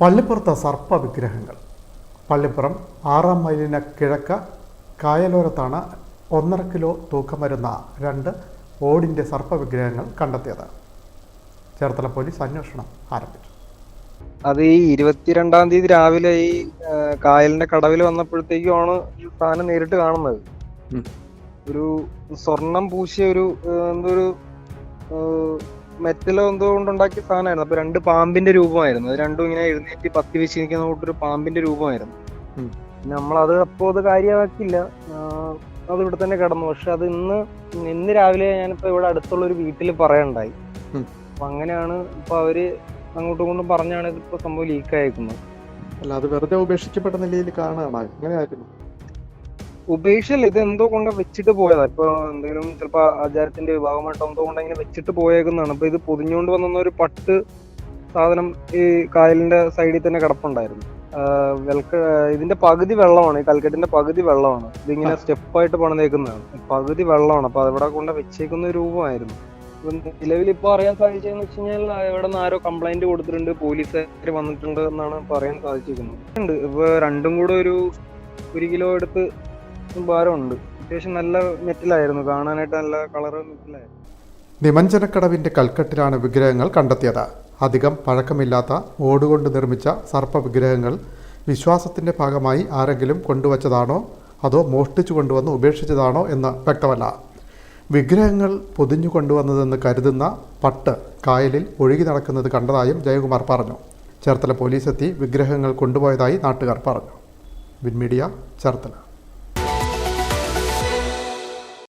പള്ളിപ്പുറത്ത് സർപ്പ വിഗ്രഹങ്ങൾ. പള്ളിപ്പുറം ആറാം മൈലിന് കിഴക്ക് കായലോരത്താണ് ഒന്നര കിലോ തൂക്കം വരുന്ന രണ്ട് ഓടിന്റെ സർപ്പ വിഗ്രഹങ്ങൾ കണ്ടെത്തിയത്. ചേർത്തല പോലീസ് അന്വേഷണം ആരംഭിച്ചു. അത് ഈ ഇരുപത്തിരണ്ടാം തീയതി രാവിലെ ഈ കായലിന്റെ കടവിൽ വന്നപ്പോഴത്തേക്കുമാണ് ഈ സാധനം നേരിട്ട് കാണുന്നത്. ഒരു സ്വർണം പൂശിയ ഒരു ആ, എന്തോ ഒരു മെറ്റലോ എന്തോ കൊണ്ടുണ്ടാക്കിയ സാധനമായിരുന്നു. അപ്പൊ രണ്ട് പാമ്പിന്റെ രൂപമായിരുന്നു. അത് രണ്ടും ഇങ്ങനെ എഴുന്നേറ്റ് പത്തി വെച്ച് നിൽക്കുന്ന കൂട്ടൊരു പാമ്പിന്റെ രൂപമായിരുന്നു. നമ്മളത് അപ്പോ അത് കാര്യമാക്കില്ല അത് ഇവിടെ തന്നെ കിടന്നു. പക്ഷെ അത് ഇന്ന് ഇന്ന് രാവിലെ ഞാനിപ്പോ ഇവിടെ അടുത്തുള്ള ഒരു വീട്ടിൽ പറയണ്ടായി. അപ്പൊ അങ്ങനെയാണ് ഇപ്പൊ അവർ അങ്ങോട്ടും ഇങ്ങോട്ടും പറഞ്ഞാണ് ഇതിപ്പോ സംഭവം ലീക്ക് അയക്കുന്നത് അല്ല അത് വെറുതെ ഉപേക്ഷിക്കപ്പെട്ട നിലയിൽ കാണുകയാണ്? എങ്ങനെയായിരുന്നു? ഉപേക്ഷല്ല ഇത് എന്തോ കൊണ്ട് വെച്ചിട്ട് പോയതാ. ഇപ്പൊ എന്തെങ്കിലും ചിലപ്പോ ആചാരത്തിന്റെ വിഭാഗമായിട്ടോ എന്തോ കൊണ്ട് ഇങ്ങനെ വെച്ചിട്ട് പോയേക്കുന്നതാണ്. അപ്പൊ ഇത് പൊതിഞ്ഞുകൊണ്ട് വന്ന ഒരു പട്ട് സാധനം ഈ കായലിന്റെ സൈഡിൽ തന്നെ കിടപ്പുണ്ടായിരുന്നു. വെൽക്ക ഇതിന്റെ പകുതി വെള്ളമാണ് ഈ കൽക്കെട്ടിന്റെ പകുതി വെള്ളമാണ്. ഇതിങ്ങനെ സ്റ്റെപ്പായിട്ട് പണിതേക്കുന്നതാണ്. പകുതി വെള്ളമാണ്. അപ്പൊ അതിവിടെ കൊണ്ട് വെച്ചേക്കുന്ന രൂപമായിരുന്നു. നിലവിൽ ഇപ്പൊ അറിയാൻ സാധിച്ചതെന്ന് വെച്ച് കഴിഞ്ഞാൽ ഇവിടെ നിന്ന് ആരോ കംപ്ലൈന്റ് കൊടുത്തിട്ടുണ്ട് പോലീസുകാർ വന്നിട്ടുണ്ട് എന്നാണ് പറയാൻ സാധിച്ചിരിക്കുന്നത് ഉണ്ട്. ഇപ്പൊ രണ്ടും കൂടെ ഒരു ഒരു കിലോ എടുത്ത് ഭാരമുണ്ട്. അത്യാവശ്യം നല്ല മെറ്റലായിരുന്നു. കാണാനായിട്ട് നല്ല കളറ് മെറ്റലായിരുന്നു. നിമഞ്ജനക്കടവിന്റെ കൽക്കെട്ടിലാണ് വിഗ്രഹങ്ങൾ കണ്ടെത്തിയത്. അധികം പഴക്കമില്ലാത്ത ഓടുകൊണ്ട് നിർമ്മിച്ച സർപ്പ വിഗ്രഹങ്ങൾ വിശ്വാസത്തിന്റെ ഭാഗമായി ആരെങ്കിലും കൊണ്ടുവച്ചതാണോ? അതോ മോഷ്ടിച്ചു കൊണ്ടുവന്ന് ഉപേക്ഷിച്ചതാണോ എന്ന് വ്യക്തമല്ല. വിഗ്രഹങ്ങൾ പൊതിഞ്ഞു കൊണ്ടുവന്നതെന്ന് കരുതുന്ന പട്ട് കായലിൽ ഒഴുകി നടക്കുന്നത് കണ്ടതായും ജയകുമാർ പറഞ്ഞു. ചേർത്തല പോലീസെത്തി വിഗ്രഹങ്ങൾ കൊണ്ടുപോയതായി നാട്ടുകാർ പറഞ്ഞു. വിൻമീഡിയ ചേർത്തല.